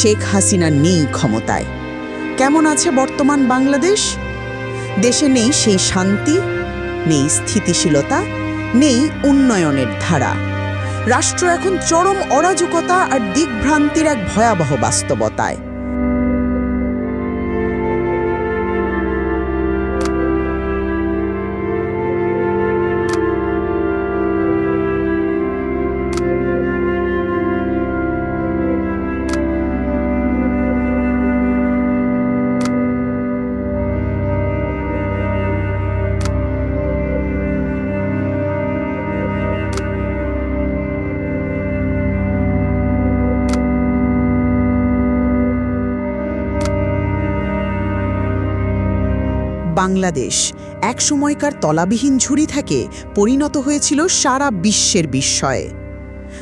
শেখ হাসিনা নেই ক্ষমতায়। কেমন আছে বর্তমান বাংলাদেশ? দেশে নেই সেই শান্তি, নেই স্থিতিশীলতা, নেই উন্নয়নের ধারা। রাষ্ট্র এখন চরম অরাজকতা আর দিকভ্রান্তির এক ভয়াবহ বাস্তবতায়। বাংলাদেশ। এক সময়কার তলাবিহীন ঝুড়ি থেকে পরিণত হয়েছিল সারা বিশ্বের বিস্ময়ে।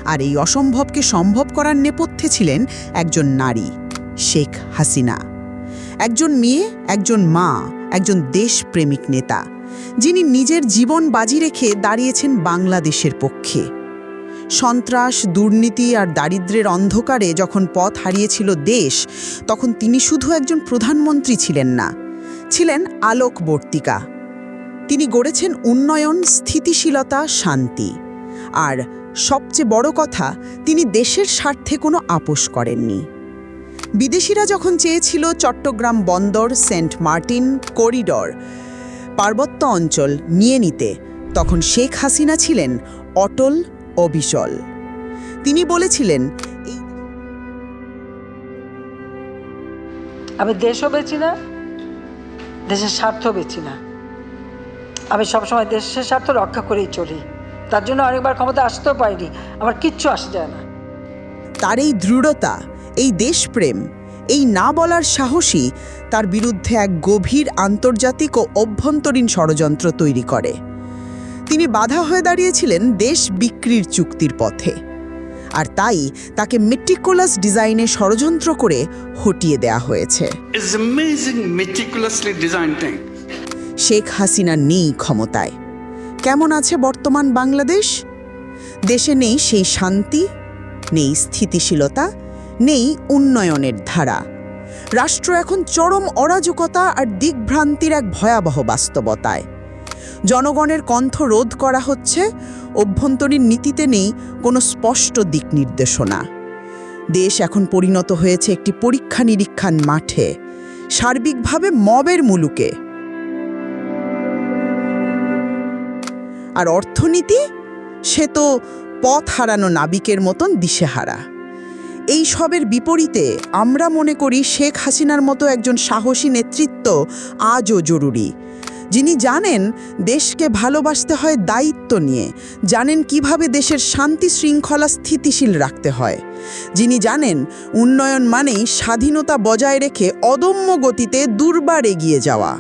আর এই অসম্ভবকে সম্ভব করার নেপথ্যে ছিলেন একজন নারী, শেখ হাসিনা। একজন মেয়ে, একজন মা, একজন দেশপ্রেমিক নেতা, যিনি নিজের জীবন বাজি রেখে দাঁড়িয়েছেন বাংলাদেশের পক্ষে। সন্ত্রাস, দুর্নীতি আর দারিদ্র্যের অন্ধকারে যখন পথ হারিয়েছিল দেশ, তখন তিনি শুধু একজন প্রধানমন্ত্রী ছিলেন না ছিলেন আলোকবর্তিকা। তিনি গড়েছেন উন্নয়ন, স্থিতিশীলতা, শান্তি। আর সবচেয়ে বড় কথা, তিনি দেশের স্বার্থে কোনো আপোষ করেননি। বিদেশিরা যখন চেয়েছিল চট্টগ্রাম বন্দর, সেন্ট মার্টিন করিডর, পার্বত্য অঞ্চল নিয়ে নিতে, তখন শেখ হাসিনা ছিলেন অটল অবিচল। তিনি বলেছিলেন আমি দেশও বেচি না দেশের স্বার্থ বেচি না। আমি সবসময় দেশের স্বার্থ রক্ষা করেই চলি। তার জন্য অনেকবার ক্ষমতা আসতেও পারিনি। আমার কিচ্ছু আসে যায় না। তার এই দৃঢ়তা, এই দেশপ্রেম, এই না বলার সাহসী তার বিরুদ্ধে এক গভীর আন্তর্জাতিক ও অভ্যন্তরীণ ষড়যন্ত্র তৈরি করে। তিনি বাধা হয়ে দাঁড়িয়েছিলেন দেশ বিক্রির চুক্তির পথে। আর তাই তাকে মেট্রিকুলাস ডিজাইনে ষড়যন্ত্র করে হটিয়ে দেয়া হয়েছে. শেখ হাসিনা নেই ক্ষমতায়। কেমন আছে বর্তমান বাংলাদেশ? দেশে নেই সেই শান্তি নেই স্থিতিশীলতা নেই উন্নয়নের ধারা। রাষ্ট্র এখন চরম অরাজকতা আর দিকভ্রান্তির এক ভয়াবহ বাস্তবতায়। জনগণের কণ্ঠ রোধ করা হচ্ছে, অভ্যন্তরীণ নীতিতে নেই কোনো স্পষ্ট দিক নির্দেশনা। দেশ এখন পরিণত হয়েছে একটি পরীক্ষা নিরীক্ষার মাঠে, সার্বিকভাবে মবের মুলুকে। আর অর্থনীতি? সে তো পথ হারানো নাবিকের মতন দিশেহারা। এই সবের বিপরীতে আমরা মনে করি শেখ হাসিনার মতো একজন সাহসী নেতৃত্ব আজও জরুরি। যিনি জানেন দেশকে ভালোবাসতে হয় দায়িত্ব নিয়ে, জানেন কীভাবে দেশের শান্তি শৃঙ্খলা স্থিতিশীল রাখতে হয়। যিনি জানেন উন্নয়ন মানেই স্বাধীনতা বজায় রেখে অদম্য গতিতে দুর্বার এগিয়ে যাওয়া।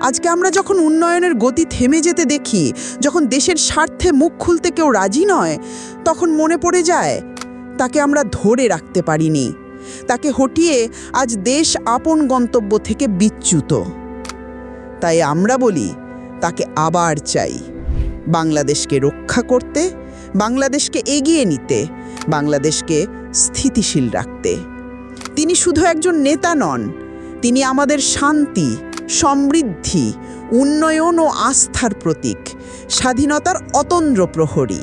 আজকে আমরা যখন উন্নয়নের গতি থেমে যেতে দেখি, যখন দেশের স্বার্থে মুখ খুলতে কেউ রাজি নয়, তখন মনে পড়ে যায়, তাকে আমরা ধরে রাখতে পারিনি। তাকে হটিয়ে আজ দেশ আপন গন্তব্য থেকে বিচ্যুত। তাই আমরা বলি, তাকে আবার চাই। বাংলাদেশকে রক্ষা করতে, বাংলাদেশকে এগিয়ে নিতে, বাংলাদেশকে স্থিতিশীল রাখতে। তিনি শুধু একজন নেতা নন, তিনি আমাদের শান্তি, সমৃদ্ধি, উন্নয়ন ও আস্থার প্রতীক, স্বাধীনতার অতন্দ্র প্রহরী।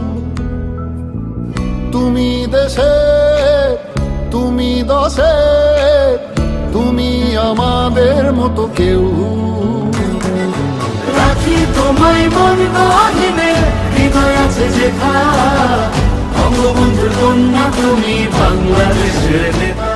তুমি দেশে, তুমি দশে, তুমি আমাদের মতো কেউ। রাখি তোমায় মন গহিনে, হৃদয় আছে যেথা কন্যা, তুমি বাংলাদেশের নেতা।